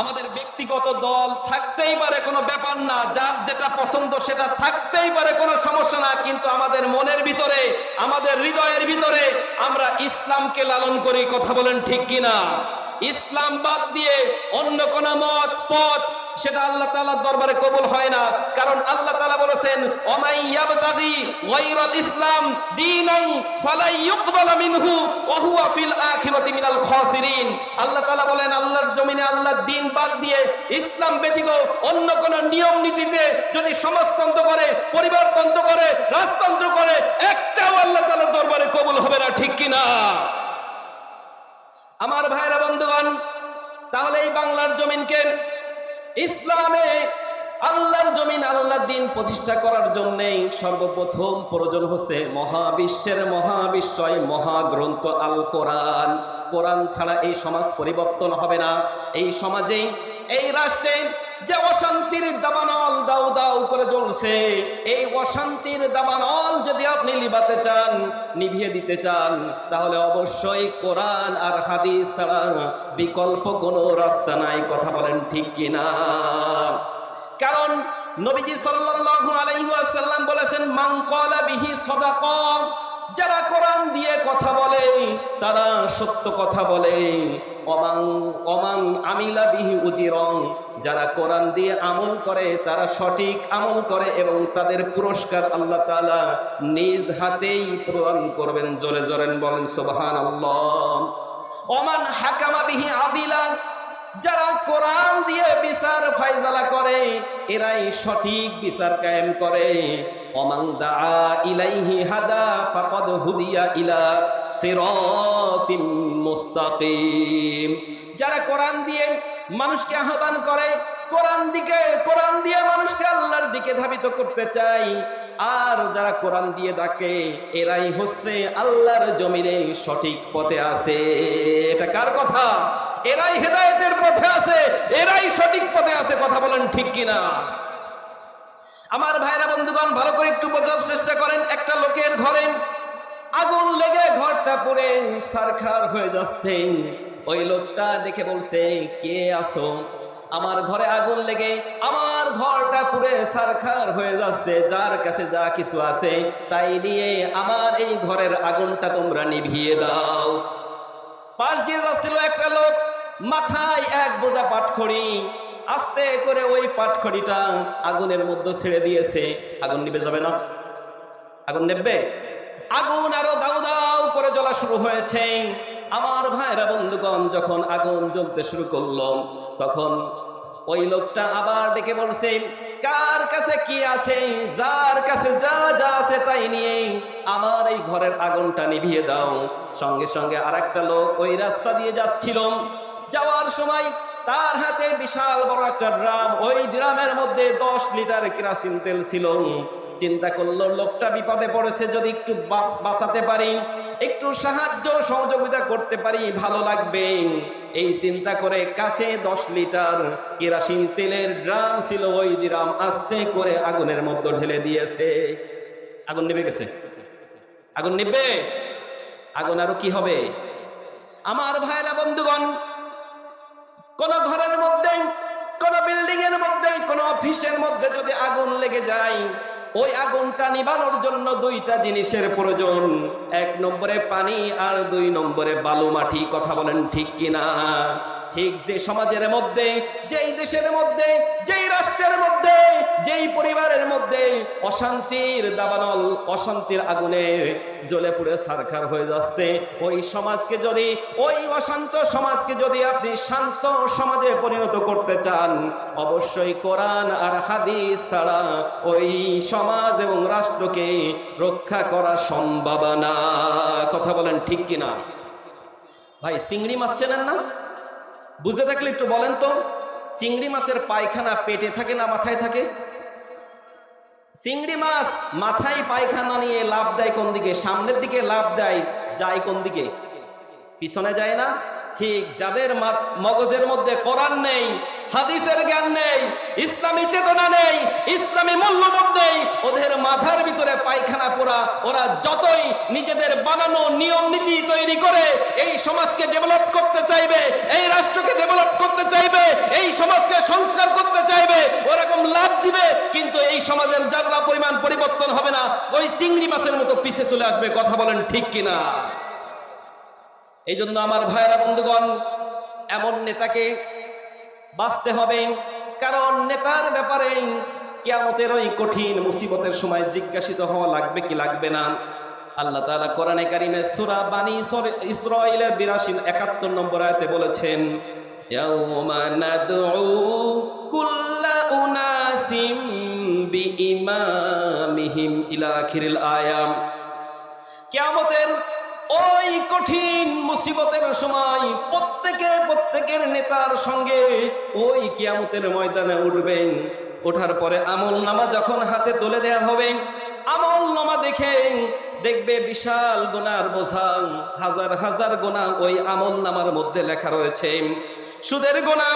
আমাদের ব্যক্তিগত দল থাকতেই পারে, কোনো ব্যাপার না। যার যেটা পছন্দ সেটা থাকতেই পারে, কোনো সমস্যা না। কিন্তু আমাদের মনের ভিতরে, আমাদের হৃদয়ের ভিতরে আমরা ইসলামকে লালন করি, কথা বলেন ঠিক কিনা? ইসলাম বাদ দিয়ে অন্য কোন মত, পথ সেটা আল্লাহ তাআলার দরবারে কবুল হয় না। কারণ আল্লাহ তাআলা বলেছেন ইসলাম অন্য নিয়ম নীতিতে যদি করে করে, রাজতন্ত্র করে, একটাও আল্লাহ তাআলার দরবারে কবুল হবে না, ঠিক কিনা আমার ভাইরা বন্ধুগণ, তাহলে এই বাংলার জমিনকে ইসলামে আল্লাহর জমিন আল্লাহর দিন প্রতিষ্ঠা করার জন্যেই সর্বপ্রথম প্রয়োজন হচ্ছে মহাবিশ্বের মহাবিশ্বয় মহাগ্রন্থ আল কোরআন। কোরআন ছাড়া এই সমাজ পরিবর্তন হবে না। এই সমাজেই, এই রাষ্ট্রে যে অশান্তির দাবানল দাউ দাউ করে জ্বলছে, এই অশান্তির দাবানল যদি আপনি লিবাতে চান, নিভিয়ে দিতে চান, তাহলে অবশ্যই কোরআন আর হাদিস ছাড়া বিকল্প কোনো রাস্তা নাই, কথা বলেন ঠিক কিনা? কারণ নবীজি সাল্লাল্লাহু আলাইহি ওয়াসাল্লাম বলেছেন ক্বালা বিহি সাদাকা যারা কোরআন দিয়ে কথা বলে তারা সত্য কথা বলে। অমাং অমাং আমিলা বিহি উজিরং যারা কোরআন দিয়ে আমল করে, তারা সঠিক আমল করে এবং তাদের পুরস্কার আল্লাহ তালা নিজ হাতেই প্রদান করবেন। জোরে জোরেন বলেন সোবাহান আল্লাহ অমান হাকামা বিহি আদিলা। যারা কোরআন দিয়ে বিচার ফাইজালা করে, এরাই সঠিক বিচার কায়েম করে। অমাং দা ইলাইহি হাদা হুদিয়া ইলা সিরাতিম মুস্তাকিম। যারা কোরআন দিয়ে মানুষকে আহ্বান করে, কোরআন দিকে, কোরআন দিয়ে মানুষকে আল্লাহর দিকে ধাবিত করতে চাই, আর যারা কোরআন দিয়ে ডাকে, এরাই হচ্ছে আল্লাহর জমিনে সঠিক পথে আছে। এটা কার কথা? এরাই হেদায়েতের পথে আছে, এরাই সঠিক পথে আছে, কথা বলেন ঠিক কিনা? আমার ভাইরা বন্ধুগণ, ভালো করে একটু বোঝার চেষ্টা করেন, একটা লোকের ঘরে আগুন লেগে ঘরটা পুড়ে সারখার হয়ে যাচ্ছে। ওই লোকটা দেখে বলছে, কে আসো আমার ঘরে আগুন লেগে, আমার ঘরটা পুড়ে সারখার হয়ে যাচ্ছে, যার কাছে যা কিছু আছে, তাই নিয়ে আমার এই ঘরের আগুনটা তোমরা নিভিয়ে দাও। পাশ দিয়ে যাচ্ছিল একটা লোক মাথায় এক বোঝা পাটখড়ি, আস্তে করে ওই পাটখড়িটা আগুনের মধ্যে ছেড়ে দিয়েছে। আগুন নিভে যাবে না? আগুন নেবে আগুন আরও দাউ দাউ করে জ্বলা শুরু হয়েছে। আমার ভাইরা বন্ধুগণ, যখন আগুন জ্বলতে শুরু করল, তখন ওই লোকটা আবার ডেকে বলছে, কার কাছে কি আছে? যার কাছে যা যা আছে তাই নিয়ে আমার এই ঘরের আগুনটা নিভিয়ে দাও। সঙ্গে সঙ্গে আরেকটা লোক ওই রাস্তা দিয়ে যাচ্ছিল। যাওয়ার সময় তার হাতে বিশাল বড় একটা ড্রাম। ওই ড্রামের মধ্যে দশ লিটার কেরাসিন তেল ছিল। চিন্তা করল, লোকটা বিপদে পড়েছে, যদি একটু বাঁচাতে পারি, একটু সাহায্য, সহযোগিতা করতে পারি, ভালো লাগবে। এই চিন্তা করে কাছে দশ লিটার কেরাসিন তেলের ড্রাম ছিল। ওই ড্রাম আস্তে করে আগুনের মধ্যে ঢেলে দিয়েছে। আগুন নিভে গেছে। আগুন নিবে আগুন আরও কি হবে? আমার ভাইরা বন্ধুগণ কোন ঘরের মধ্যে, কোন বিল্ডিং এর মধ্যে, কোন অফিসের মধ্যে যদি আগুন লেগে যায়, ওই আগুনটা নিবানোর জন্য দুইটা জিনিসের প্রয়োজন। এক নম্বরে পানি আর দুই নম্বরে বালু মাটি, কথা বলেন ঠিক কিনা? ঠিক যে সমাজের মধ্যে, যেই দেশের মধ্যে, যেই রাষ্ট্রের মধ্যে, যেই পরিবারের মধ্যে অশান্তির দাবানল, অশান্তির আগুনে জ্বলে পুড়ে সারখার হয়ে যাচ্ছে। ওই সমাজকে যদি, ওই অশান্ত সমাজকে যদি আপনি শান্ত সমাজে পরিণত করতে চান, অবশ্যই কোরআন আর হাদিস ছাড়া ওই সমাজ এবং রাষ্ট্রকে রক্ষা করা সম্ভাবনা কথা বলেন ঠিক কিনা? ভাই, চিংড়ি মাছ চেনেন না? বুঝে থাকলে একটু বলেন তো, চিংড়ি মাছের পায়খানা পেটে থাকে না মাথায় থাকে? চিংড়ি মাছ মাথায় পায়খানা নিয়ে লাভ দেয় কোন দিকে? সামনের দিকে লাভ দেয়, যায় কোন দিকে? পিছনে যায় না? ঠিক, যাদের মগজের মধ্যে কোরআন নেই, হাদিসের জ্ঞান নেই, ইসলামী চেতনা নেই, ইসলামী মূল্যবোধ নেই, ওদের মাথার ভিতরে পায়খানা পোড়া, ওরা যতই নিজেদের বানানো নিয়ম নীতি তৈরি করে, এই সমাজকে ডেভেলপ করতে চাইবে, এই রাষ্ট্রকে ডেভেলপ করতে চাইবে, এই সমাজকে সংস্কার করতে চাইবে, ওরকম লাভ দিবে, কিন্তু এই সমাজের যারা পরিমাণ পরিবর্তন হবে না, ওই চিংড়ি মাছের মতো পিছে চলে আসবে, কথা বলেন ঠিক কিনা? এই জন্য আমার ভাইয়েরা বন্ধুগণ, এমন নেতাকে বাঁচতে হবে, কারণ নেতার ব্যাপারে কিয়ামতের ওই কঠিন মুসিবতের সময় জিজ্ঞাসিত হওয়া লাগবে কি লাগবে না। আল্লাহ তাআলা কোরআনে কারিমে সূরা বানি ইসর- ইসরাঈলের 82 71 নম্বর আয়াতে বলেছেন, ইয়াউমা কঠিন মুসিবতের সময় প্রত্যেকে প্রত্যেকের নেতার সঙ্গে ওই কিয়ামতের ময়দানে উঠবেন। ওঠার পরে আমল নামা যখন হাতে তুলে দেয়া হবে, আমল নামা দেখে দেখবে বিশাল গোনার বোঝা হাজার হাজার গোনা ওই আমল নামার মধ্যে লেখা রয়েছে। সুদের গোনা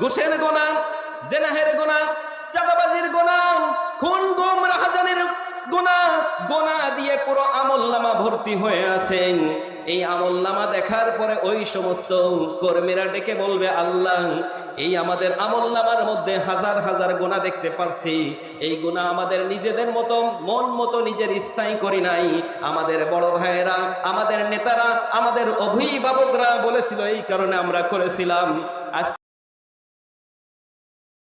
ঘুষের গোনা জেনাহের গোনা চাঁদাবাজির গোনা খুন, গুম, রাহাজানের গোনা গোনা দিয়ে পুরো আমল নামা ভর্তি হয়ে আছেন। এই আমল নামা দেখার পরে ওই সমস্ত কর্মীরা ডেকে বলবে, আল্লাহ, এই আমাদের আমল নামার মধ্যে হাজার হাজার গোনা দেখতে পারছি। এই গোনা আমাদের নিজেদের মতো, মন মতো নিজের ইচ্ছাই করি নাই। আমাদের বড় ভাইয়েরা, আমাদের নেতারা, আমাদের অভিভাবকরা বলেছিল, এই কারণে আমরা করেছিলাম। আজকে